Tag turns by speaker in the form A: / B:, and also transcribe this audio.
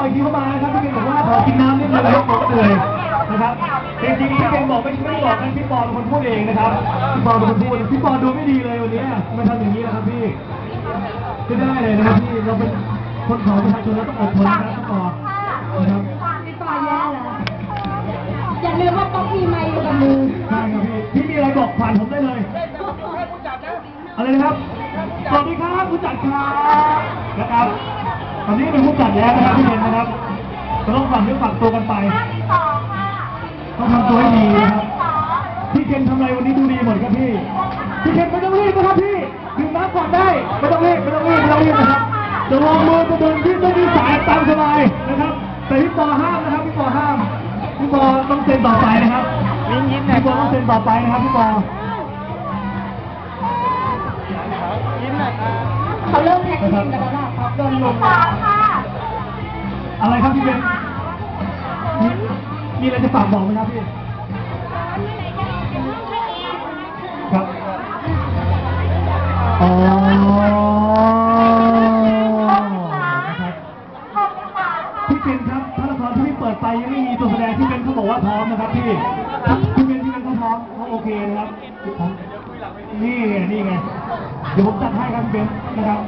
A: ต่อยทีเข้ามานะครับพี่เบนบอกว่าขอกินน้ำนิดนึงนะครับผมเหนื่อยนะครับจริงๆพี่เบนบอกไม่ไม่ได้บอกนะพี่ปอเป็นคนพูดเองนะครับพี่ปอเป็นคนพูดพี่ปอดูไม่ดีเลยวันนี้มันทำอย่างนี้นะครับพี่ไม่ได้เลยนะครับพี่เราเป็นคนของประชาชนเราต้องอดทนนะครับพี่ปอนะครับ
B: พี่ปอแย่แล้วอย่าลืมว่าต้องมีไมค์อยู่กับมือ
A: ใช่ครับพี่พี่มีอะไรบอกผ่านผมได้เลยอะไรนะครับสวัสดีครับผู้จัดครับนะครับต อนนี้เป็นผู้จัดแล้วนะครับพี่เบนนะครับจะต้องฝังเนื้อฝังตัวกันไปต้องทำตัวให้ดีนะครับพี่เคนทำอะไรวันนี้ดูดีหมดครับพี่พี่เคนไม่ต้องรีบนะครับพี่ดื่มน้ำก่อนได้ไม่ต้องรีบไม่ต้องรีบไม่ต้องรีบนะครับจะวางมือจะเดินที่ต้องมีสายตามสบายนะครับแต่พี่ปอห้ามนะครับพี่ปอห้ามพี่ปอต้องเซ็นต่อไปนะครับพี่ปอต้องเซ็นต่อไปนะครับพี่ปอ
B: เขาเริ่มแท็กทีมกันแล้วล่ะครับโดนลงค่ะ
A: อะไรครับพี่เบนมีมีอะไรจะฝากบอกไหมครับพี่ ครับ อ๋อนะครับพี่เบนครับถ้าละครที่พี่เปิดไปยังไม่มีตัวแสดงพี่เบนเขาบอกว่าพร้อมนะครับพี่ พี่เบนพี่เบนเขาพร้อมเขาโอเคนะครับ นี่ไงนี่ไง เดี๋ยวผมจัดให้ครับพี่เบนนะครับ